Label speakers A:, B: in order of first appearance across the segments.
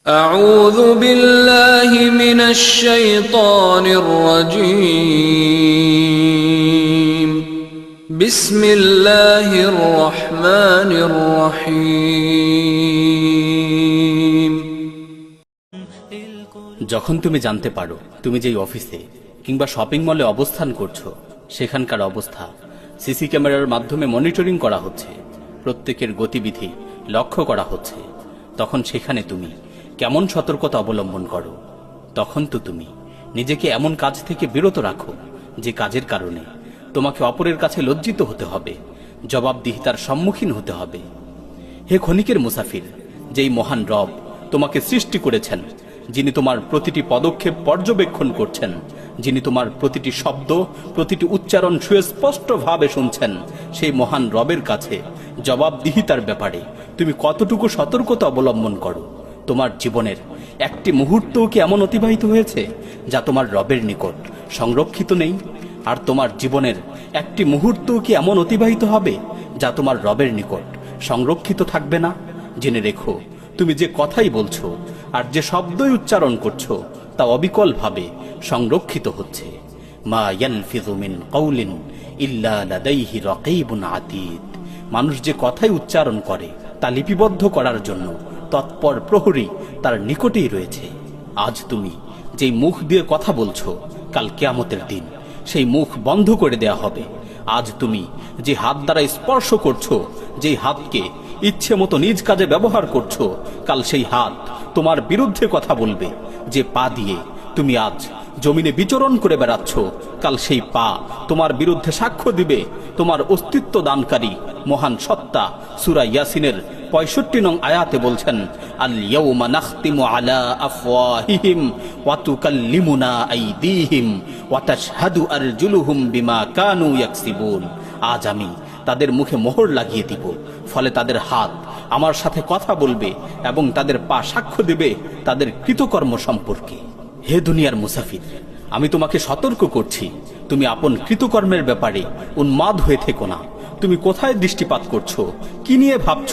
A: أعوذ بالله من الشيطان الرجيم بسم الله الرحمن الرحيم
B: যখন তুমি জানতে পারো তুমি যেই অফিসে কিংবা শপিং মলে অবস্থান করছো সেখানকার অবস্থা সিসি ক্যামেরার মাধ্যমে মনিটরিং করা হচ্ছে প্রত্যেকের গতিবিধি লক্ষ্য করা হচ্ছে তখন সেখানে তুমি কেমন সতর্কতা অবলম্বন করো। তখন তো তুমি নিজেকে এমন কাজ থেকে বিরত রাখো যে কাজের কারণে তোমাকে অপরের কাছে লজ্জিত হতে হবে, জবাবদিহিতার সম্মুখীন হতে হবে। হে ক্ষণিকের মুসাফির, যেই মহান রব তোমাকে সৃষ্টি করেছেন, যিনি তোমার প্রতিটি পদক্ষেপ পর্যবেক্ষণ করছেন, যিনি তোমার প্রতিটি শব্দ, প্রতিটি উচ্চারণ সুস্পষ্টভাবে শুনছেন, সেই মহান রবের কাছে জবাবদিহিতার ব্যাপারে তুমি কতটুকু সতর্কতা অবলম্বন করো? তোমার জীবনের একটি মুহূর্তও কি এমন অতিবাহিত হয়েছে যা তোমার রবের নিকট সংরক্ষিত নেই? আর তোমার জীবনের একটি মুহূর্তও কি এমন অতিবাহিত হবে যা তোমার রবের নিকট সংরক্ষিত থাকবে না? জেনে রেখো, তুমি যে কথাই বলছো আর যে শব্দই উচ্চারণ করছ তা অবিকলভাবে সংরক্ষিত হচ্ছে। মা ইয়ালফিযু মিন কওলিন ইল্লা লাদাইহি আতীদ মানুষ যে কথাই উচ্চারণ করে তা লিপিবদ্ধ করার জন্য তৎপর প্রহরী তার নিকটেই রয়েছে। আজ তুমি যেই মুখ দিয়ে কথা বলছো, কাল কেয়ামতের দিন সেই মুখ বন্ধ করে দেয়া হবে। আজ তুমি যে হাত দ্বারা স্পর্শ করছ, যেই হাতকে ইচ্ছে মতো নিজ কাজে ব্যবহার করছ, কাল সেই হাত তোমার বিরুদ্ধে কথা বলবে, যে পা দিয়ে তুমি আজ জমিনে বিচরণ করে বেড়াচ্ছ, কাল সেই পা তোমার বিরুদ্ধে সাক্ষ্য দিবে, তোমার অস্তিত্ব দানকারী মহান সত্তা সুরা ইয়াসিনের পঁয়ষট্টি নং আয়াতে বলছেন আল ওয়া বিমা কানু আজ আমি তাদের মুখে মোহর লাগিয়ে দিব, ফলে তাদের হাত আমার সাথে কথা বলবে এবং তাদের পা সাক্ষ্য দেবে তাদের কৃতকর্ম সম্পর্কে। হে দুনিয়ার মুসাফির, আমি তোমাকে সতর্ক করছি, তুমি আপন কৃতকর্মের ব্যাপারে উন্মাদ হয়ে থেকো না। তুমি কোথায় দৃষ্টিপাত করছ? কি নিয়ে ভাবছ?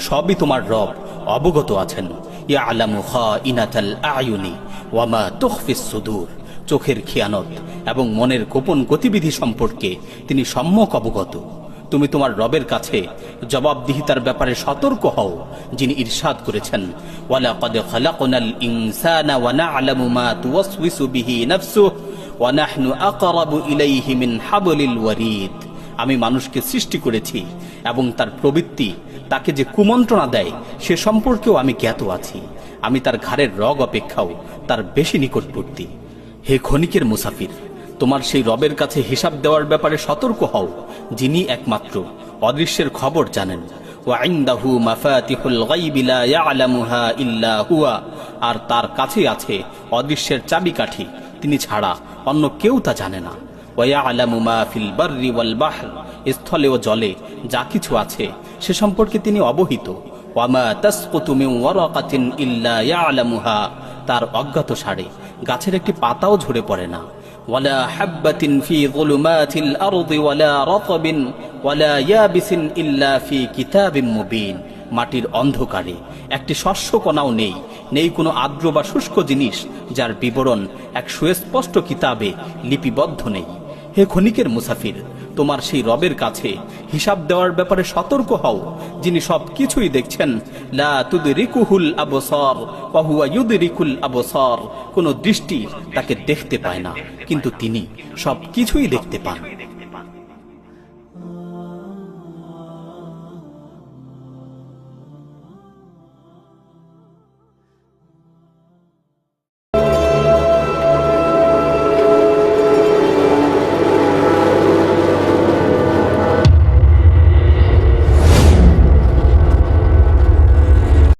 B: সবই তোমার রব। অবগত আছেন। ইয়া আলামু ইনাতাল আয়ুনি ওয়ামা তুখফিস সুদূর। চোখের খেয়ানত এবং মনের গোপন গতিবিধি সম্পর্কে তিনি সম্যক অবগত। তুমি তোমার রবের কাছে জবাবদিহিতার ব্যাপারে সতর্ক হও, যিনি ইরশাদ করেছেন। ওয়ালাকাদ খালাকনাল ইনসানা ওয়া না'লামু মা নাফসুহু ওয়া নাহনু আকরাবু ইলাইহি মিন হাবলিল ওয়ারিদ। আমি মানুষকে সৃষ্টি করেছি এবং তার প্রবৃত্তি তাকে যে কুমন্ত্রণা দেয়, সে সম্পর্কেও আমি জ্ঞাত আছি। আমি তার ঘাড়ের রগ অপেক্ষাও তার বেশি নিকটবর্তী। হে ক্ষণিকের মুসাফির, তোমার সেই রবের কাছে হিসাব দেওয়ার ব্যাপারে সতর্ক হও, যিনি একমাত্র অদৃশ্যের খবর জানেন। আর তার কাছে আছে অদৃশ্যের চাবিকাঠি, তিনি ছাড়া অন্য কেউ তা জানে না। ওয়া স্থলে ও জলে যা কিছু আছে, সে সম্পর্কে তিনি অবহিত। ওয়ামা তার অজ্ঞাত সারে, গাছের একটি পাতাও ঝরে পড়ে না। ওয়ালা মুবিন। মাটির অন্ধকারে একটি শস্য কণাও নেই নেই কোনো আর্দ্র বা শুষ্ক জিনিস, যার বিবরণ এক সুস্পষ্ট কিতাবে লিপিবদ্ধ নেই। হে ক্ষণিকের মুসাফির, তোমার সেই রবের কাছে হিসাব দেওয়ার ব্যাপারে সতর্ক হও, যিনি সব কিছুই দেখছেন কোন দৃষ্টি তাকে দেখতে পায় না, কিন্তু তিনি সব কিছুই দেখতে পান।